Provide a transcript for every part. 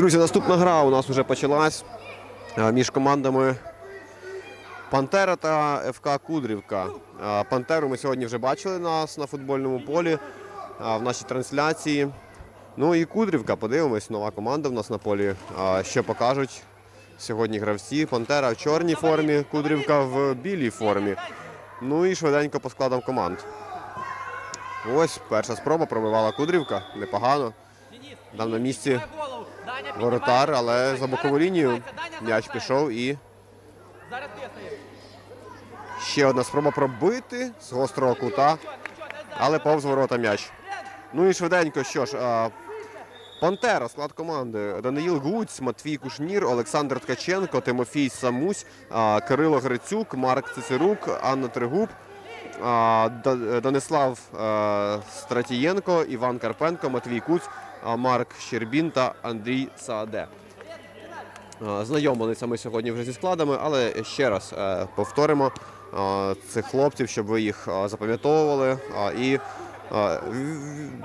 Друзі, наступна гра у нас вже почалась е, між командами Пантера та ФК Кудрівка. Е, Пантеру ми сьогодні вже бачили нас на футбольному полі е, в нашій трансляції. Ну і Кудрівка, подивимось, нова команда в нас на полі. Що покажуть сьогодні гравці. Пантера в чорній формі, Кудрівка в білій формі. Ну і швиденько по складам команд. Ось перша спроба пробивала Кудрівка. Непогано. Там на місці воротар, але за бокову лінію м'яч пішов і ще одна спроба пробити з гострого кута, але повз ворота м'яч. Ну і швиденько, що ж, Пантера, склад команди. Даниїл Гуць, Матвій Кушнір, Олександр Ткаченко, Тимофій Самусь, Кирило Грицюк, Марк Цицерук, Анна Тригуб, Данислав Стратієнко, Іван Карпенко, Матвій Куць, Марк Щербін та Андрій Сааде. Знайомилися ми сьогодні вже зі складами, але ще раз е, повторимо цих хлопців, щоб ви їх запам'ятовували і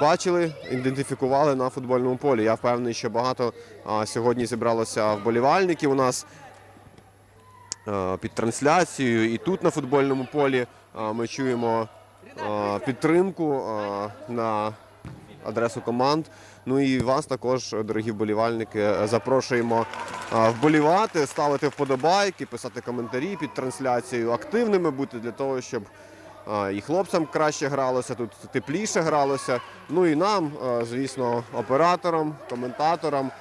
бачили, ідентифікували на футбольному полі. Я впевнений, що багато сьогодні зібралося вболівальників у нас під трансляцією. І тут на футбольному полі ми чуємо підтримку на адресу команд. Ну і вас також, дорогі вболівальники, запрошуємо вболівати, ставити вподобайки, писати коментарі під трансляцією, активними бути для того, щоб і хлопцям краще гралося, тут тепліше гралося. Ну і нам, звісно, операторам, коментаторам,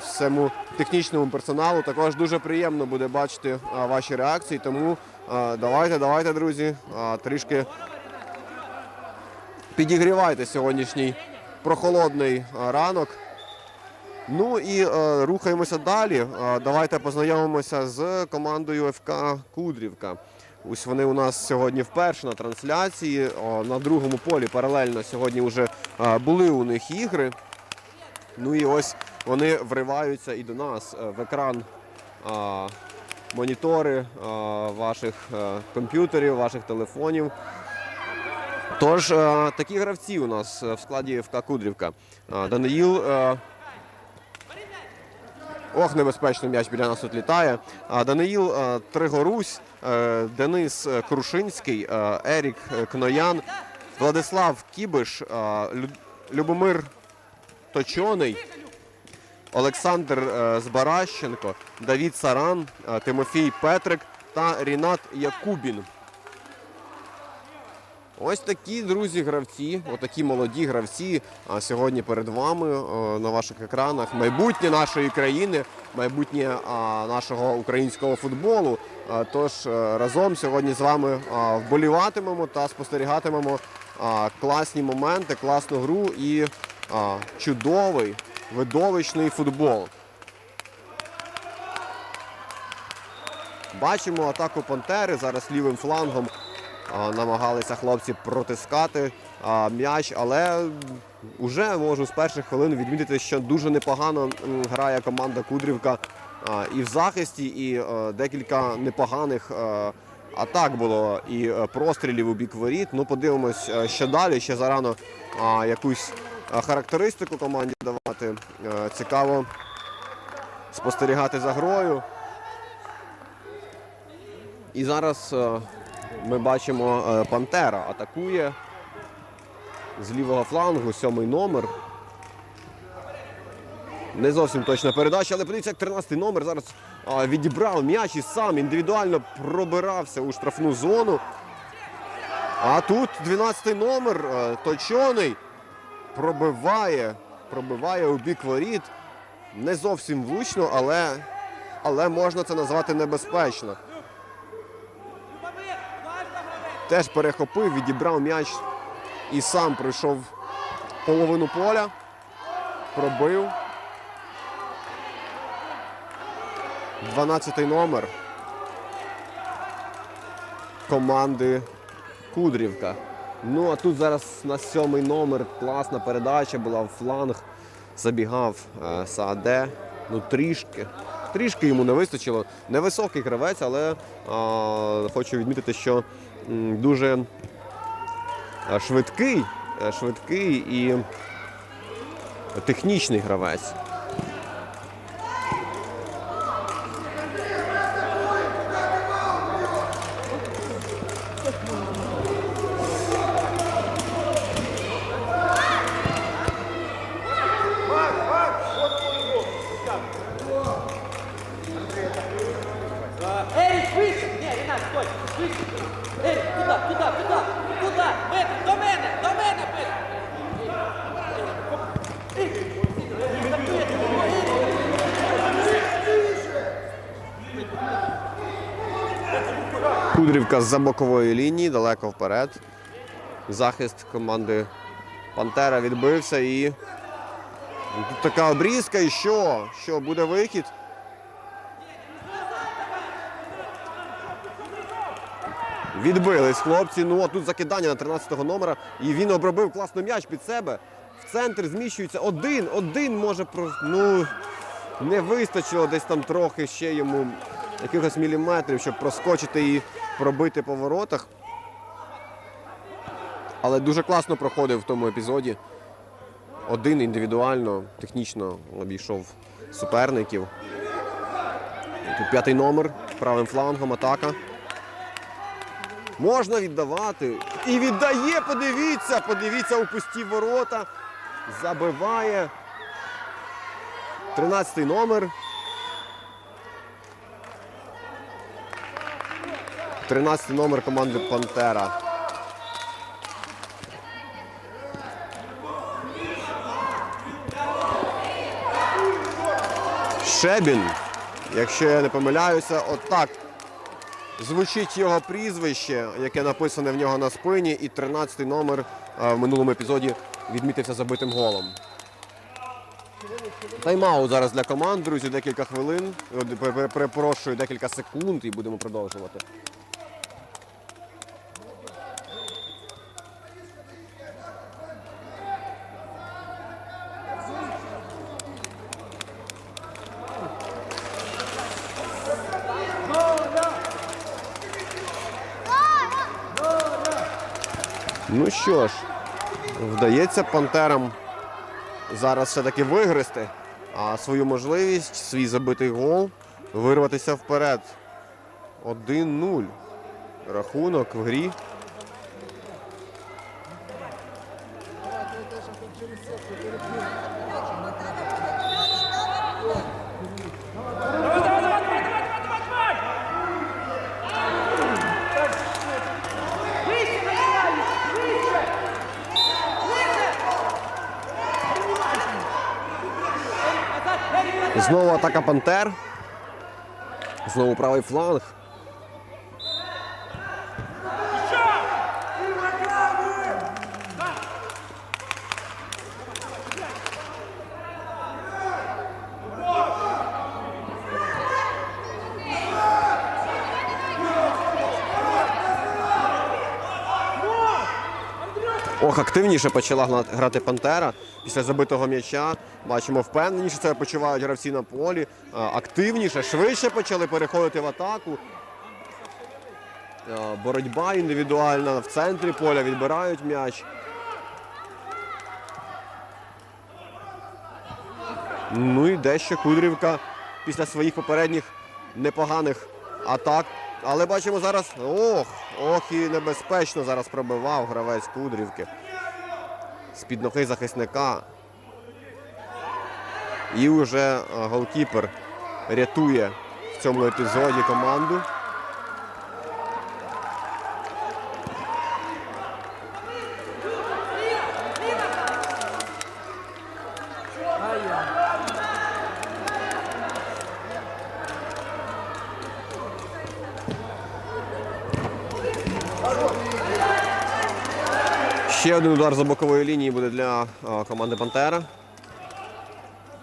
всьому технічному персоналу також дуже приємно буде бачити ваші реакції. Тому давайте, давайте, друзі, трішки підігрівайте сьогоднішній прохолодний ранок. Ну і е, рухаємося далі. Е, давайте познайомимося з командою ФК Кудрівка. Ось вони у нас сьогодні вперше на трансляції. О, на другому полі паралельно сьогодні вже е, були у них ігри. Ну і ось вони вриваються і до нас е, в екран е, монітори е, ваших е, комп'ютерів, ваших телефонів. Тож е, такі гравці у нас е, в складі ФК Кудрівка. Е, Даниїл. Ох, небезпечно м'яч біля нас тут літає. Даниїл Тригорусь, Денис Крушинський, Ерік Кноян, Владислав Кібиш, Любомир Точоний, Олександр Збаращенко, Давід Саран, Тимофій Петрик та Рінат Якубін. Ось такі друзі гравці, отакі молоді гравці. Сьогодні перед вами на ваших екранах майбутнє нашої країни, майбутнє нашого українського футболу. Тож е, разом сьогодні з вами вболіватимемо та спостерігатимемо класні моменти, класну гру і чудовий видовищний футбол. Бачимо атаку Пантери. Зараз лівим флангом намагалися хлопці протискати м'яч, але вже можу з перших хвилин відмітити, що дуже непогано грає команда Кудрівка і в захисті, і е, декілька непоганих е, атак було і е, прострілів у бік воріт. Ну, подивимось, що далі. Ще зарано якусь характеристику команді давати. Цікаво спостерігати за грою. І зараз ми бачимо е, Пантера атакує з лівого флангу, сьомий номер. Не зовсім точна передача, але подивіться, як 13-й номер зараз відібрав м'яч і сам індивідуально пробирався у штрафну зону. А тут 12-й номер е, точоний пробиває, пробиває у бік воріт. Не зовсім влучно, але, але можна це назвати небезпечно. Теж перехопив, відібрав м'яч і сам пройшов половину поля, пробив. 12-й номер команди Кудрівка. Ну а тут зараз на сьомий номер класна передача була в фланг. забігав е, Сааде. Ну, трішки. Трішки йому не вистачило. Невисокий гравець, але а, хочу відмітити, що дуже е, швидкий, е, швидкий і технічний гравець. Кудрівка з-за бокової лінії, далеко вперед. Захист команди Пантера відбився і тут така обрізка. І що? Що буде вихід? Відбились хлопці. Ну а тут закидання на 13-го номера. І він обробив класно м'яч під себе. В центр зміщується один, один може. Ну не вистачило десь там трохи ще йому якихось міліметрів, щоб проскочити і пробити по воротах. Але дуже класно проходив в тому епізоді. Один індивідуально, технічно обійшов суперників. Тут п'ятий номер правим флангом атака. Можна віддавати. І віддає, подивіться, подивіться у пусті ворота. Забиває. 13 номер. 13 номер команди Пантера. Шебін, якщо я не помиляюся, отак звучить його прізвище, яке написане в нього на спині, і 13 номер е, в минулому епізоді відмітився забитим голом. Тайм-аут зараз для команд, друзі, декілька хвилин. Е, пер- пер- Перепрошую, декілька секунд і будемо продовжувати. Ну що ж, вдається пантерам зараз все-таки вигризти а свою можливість, свій забитий гол, вирватися вперед. 1-0. Рахунок в грі. Знову атака Пантер. Знову правий фланг. Ох, активніше почала грати Пантера після забитого м'яча. Бачимо, впевненіше себе почувають гравці на полі. Активніше, швидше почали переходити в атаку. Боротьба індивідуальна в центрі поля відбирають м'яч. Ну і дещо Кудрівка після своїх попередніх непоганих атак. Але бачимо зараз. Ох, ох, і небезпечно зараз пробивав гравець Кудрівки. З-під ноги захисника. І вже е, голкіпер рятує в цьому епізоді команду. Ще один удар за бокової лінії буде для команди Пантера.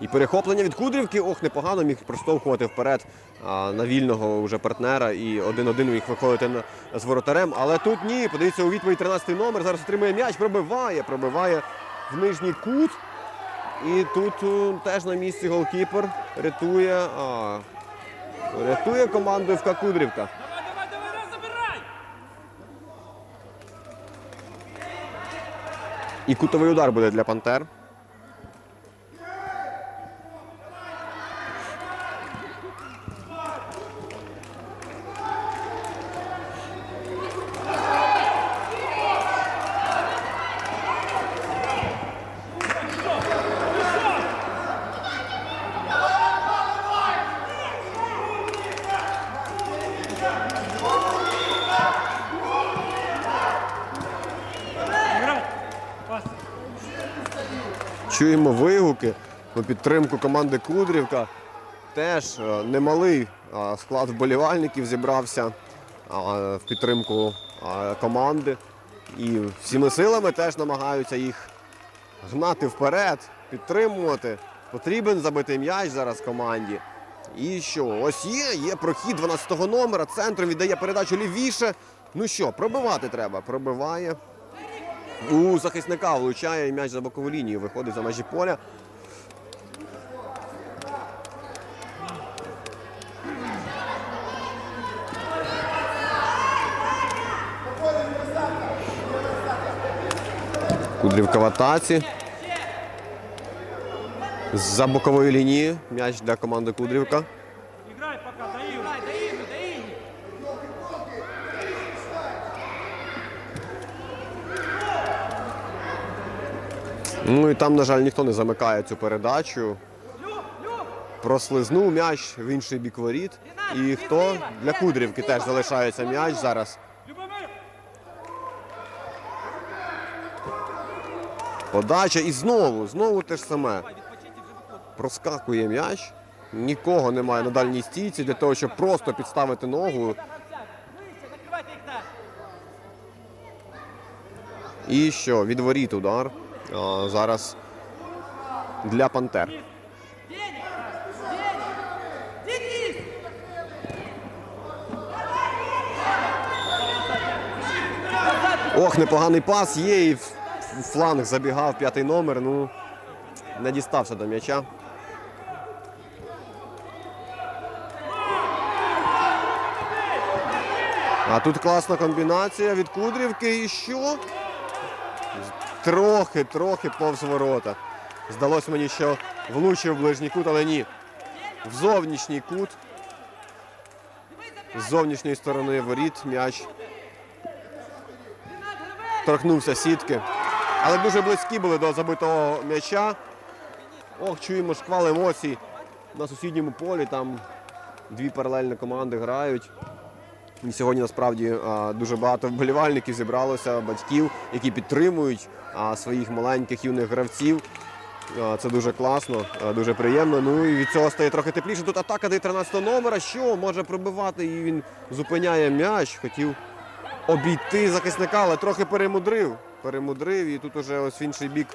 І перехоплення від Кудрівки. Ох, непогано міг проштовхувати вперед на вільного вже партнера. І один-один міг виходити з воротарем. Але тут ні. Подивіться у відповідь 13 номер. Зараз отримує м'яч, пробиває, пробиває в нижній кут. І тут е, теж на місці голкіпер рятує. Рятує команду ФК Кудрівка. І кутовий удар буде для Пантер. Чуємо вигуки на підтримку команди Кудрівка. Теж е, немалий е, склад вболівальників зібрався е, в підтримку команди. І всіми силами теж намагаються їх гнати вперед, підтримувати. Потрібен забити м'яч зараз команді. І що? Ось є, є прохід 12-го номера. Центром віддає передачу лівіше. Ну що, пробивати треба. Пробиває. У захисника влучає м'яч за бокову лінію, виходить за межі поля. Кудрівка в атаці. За бокової лінії м'яч для команди Кудрівка. Ну і там, на жаль, ніхто не замикає цю передачу. Прослизнув м'яч в інший бік воріт. І хто? Для Кудрівки теж залишається м'яч зараз. Подача і знову, знову те ж саме. Проскакує м'яч. Нікого немає на дальній стійці для того, щоб просто підставити ногу. І що? Від воріт удар. А, зараз для Пантер. Ох, непоганий пас є і фланг забігав п'ятий номер. Ну не дістався до м'яча. А тут класна комбінація від Кудрівки. І що? Трохи, трохи повз ворота. Здалося мені, що влучив ближній кут, але ні. В зовнішній кут. З зовнішньої сторони воріт м'яч торкнувся сітки. Але дуже близькі були до забитого м'яча. Ох, чуємо шквал емоцій на сусідньому полі. Там дві паралельні команди грають. І сьогодні насправді дуже багато вболівальників зібралося, батьків, які підтримують своїх маленьких юних гравців. Це дуже класно, дуже приємно. Ну і від цього стає трохи тепліше. Тут атака до 13 номера. Що може пробивати? І він зупиняє м'яч. Хотів обійти захисника, але трохи перемудрив. Перемудрив і тут уже ось в інший бік.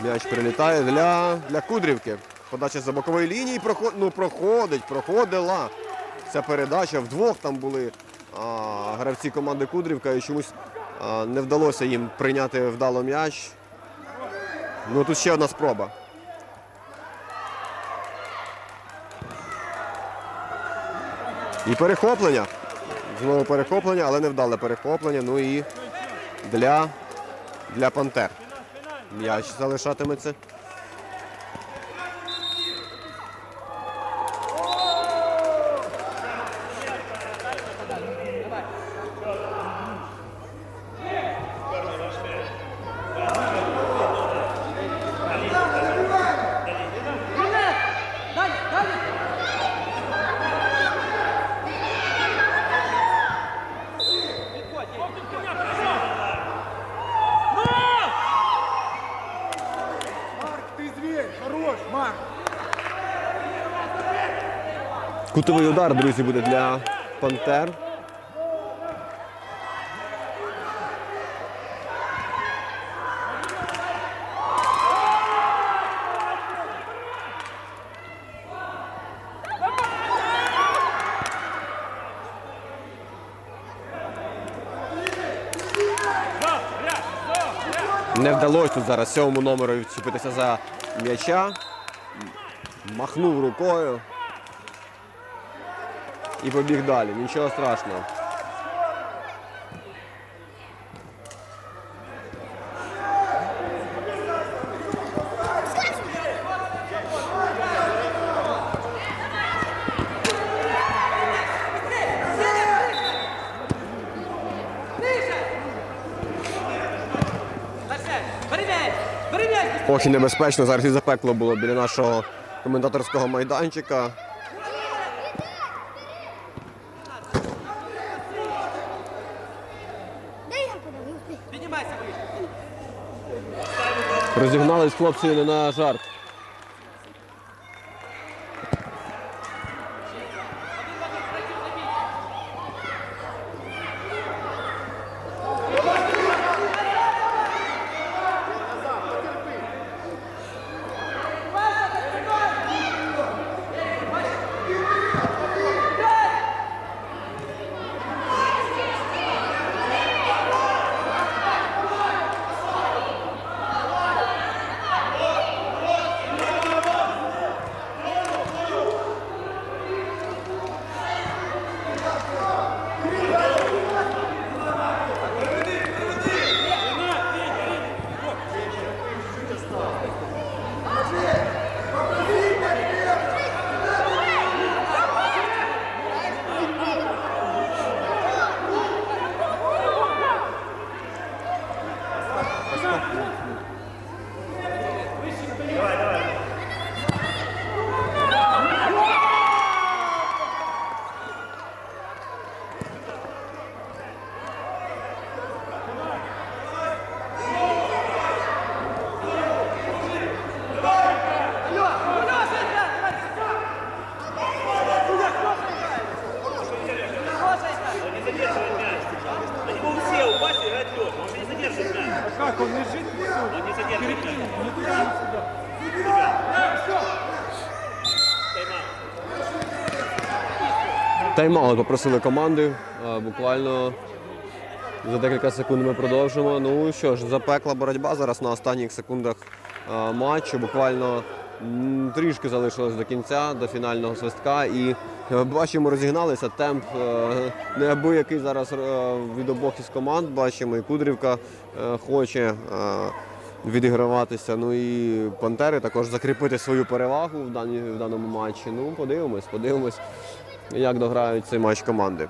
М'яч прилітає для, для Кудрівки. Подача за бокової лінії проход, ну, проходить, проходила. Ця передача вдвох там були а, гравці команди Кудрівка і чомусь а, не вдалося їм прийняти вдало м'яч. Ну тут ще одна спроба. І перехоплення. Знову перехоплення, але не вдале перехоплення. Ну і для, для Пантер. М'яч залишатиметься. Кутовий удар, друзі, буде для Пантер. Не вдалося тут зараз сьомому номеру відчепитися за м'яча. Махнув рукою. І побіг далі. Нічого страшного. Арсен, бери м'яч! Бери м'яч! Ох і небезпечно. Зараз і запекло було біля нашого коментаторського майданчика. Розігнались хлопці не на жарт. Тайм-аут. Тайм-аут попросили команди. Буквально за декілька секунд ми продовжимо. Ну що ж, запекла боротьба зараз на останніх секундах матчу. Буквально трішки залишилось до кінця, до фінального свистка. І е, бачимо, розігналися. Темп е, неабиякий зараз е, від обох із команд. Бачимо, і Кудрівка хоче. Відіграватися, ну і Пантери також закріпити свою перевагу в, дані, в даному матчі. Ну, подивимось, подивимось, як дограють цей матч команди.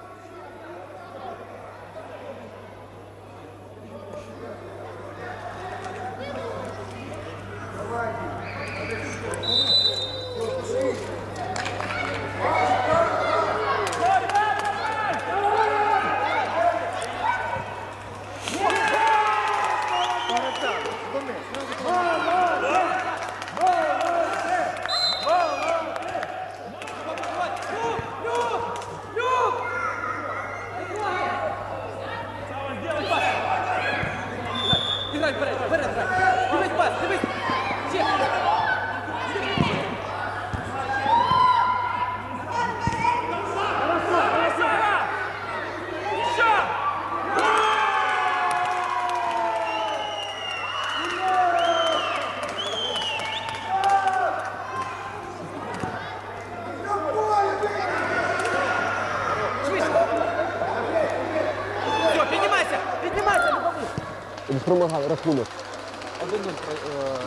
Іграй вперед, вперед, грай! Дивись пас, дивись! Ще! Все, піднімайся! Піднімайся, не побудь! Промагали рахунок.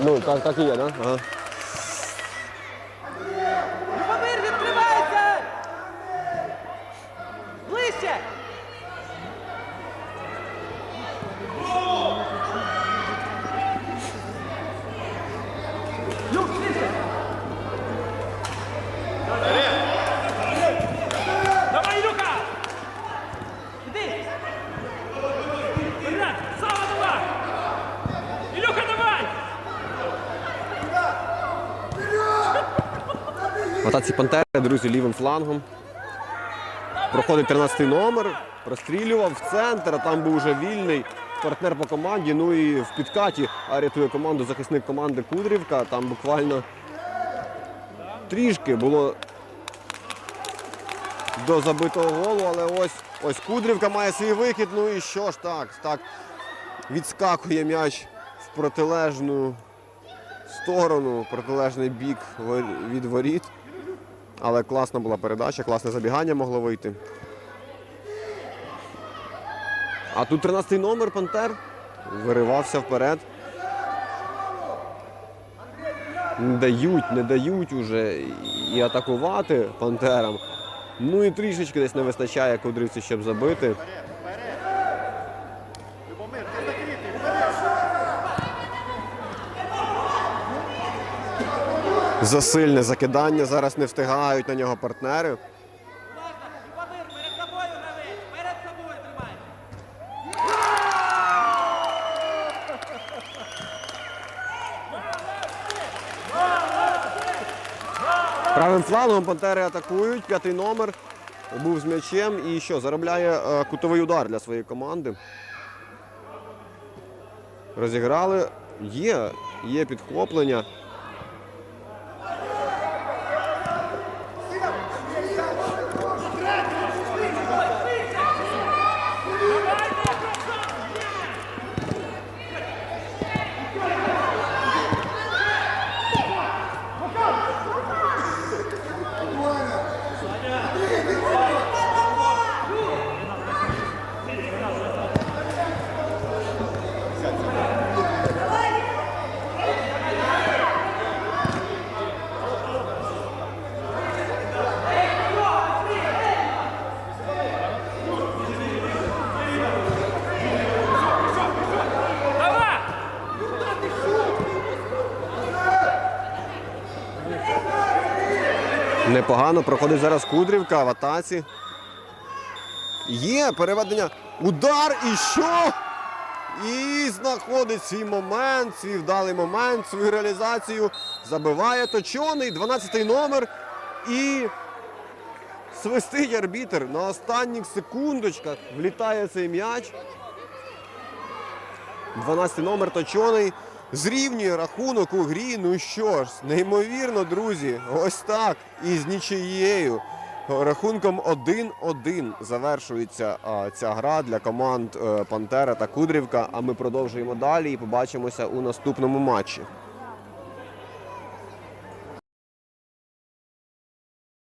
Ну, так, так і є, так? Ага. Любомир, Атаці Пантери, друзі, лівим флангом. Проходить 13-й номер, прострілював в центр, а там був вже вільний партнер по команді. Ну і в підкаті рятує команду захисник команди Кудрівка. Там буквально трішки було до забитого голу, але ось ось Кудрівка має свій вихід. Ну і що ж так, так відскакує м'яч в протилежну сторону, протилежний бік від воріт. Але класна була передача, класне забігання могло вийти. А тут 13-й номер Пантер виривався вперед. Не дають, не дають уже і атакувати Пантерам. Ну і трішечки десь не вистачає кудрівці, щоб забити. Засильне закидання. Зараз не встигають на нього партнери. Правим флангом Пантери атакують. П'ятий номер був з м'ячем і що, заробляє е, кутовий удар для своєї команди. Розіграли. Є, є підхоплення. Непогано проходить зараз Кудрівка в атаці. Є переведення. Удар і що? І знаходить свій момент, свій вдалий момент, свою реалізацію. Забиває точоний, 12-й номер. І свистить арбітер. На останніх секундочках влітає цей м'яч. 12 номер точоний. Зрівнює рахунок у грі. Ну що ж, неймовірно, друзі. Ось так. І з нічиєю. Рахунком 1-1 завершується а, ця гра для команд е, Пантера та Кудрівка. А ми продовжуємо далі і побачимося у наступному матчі.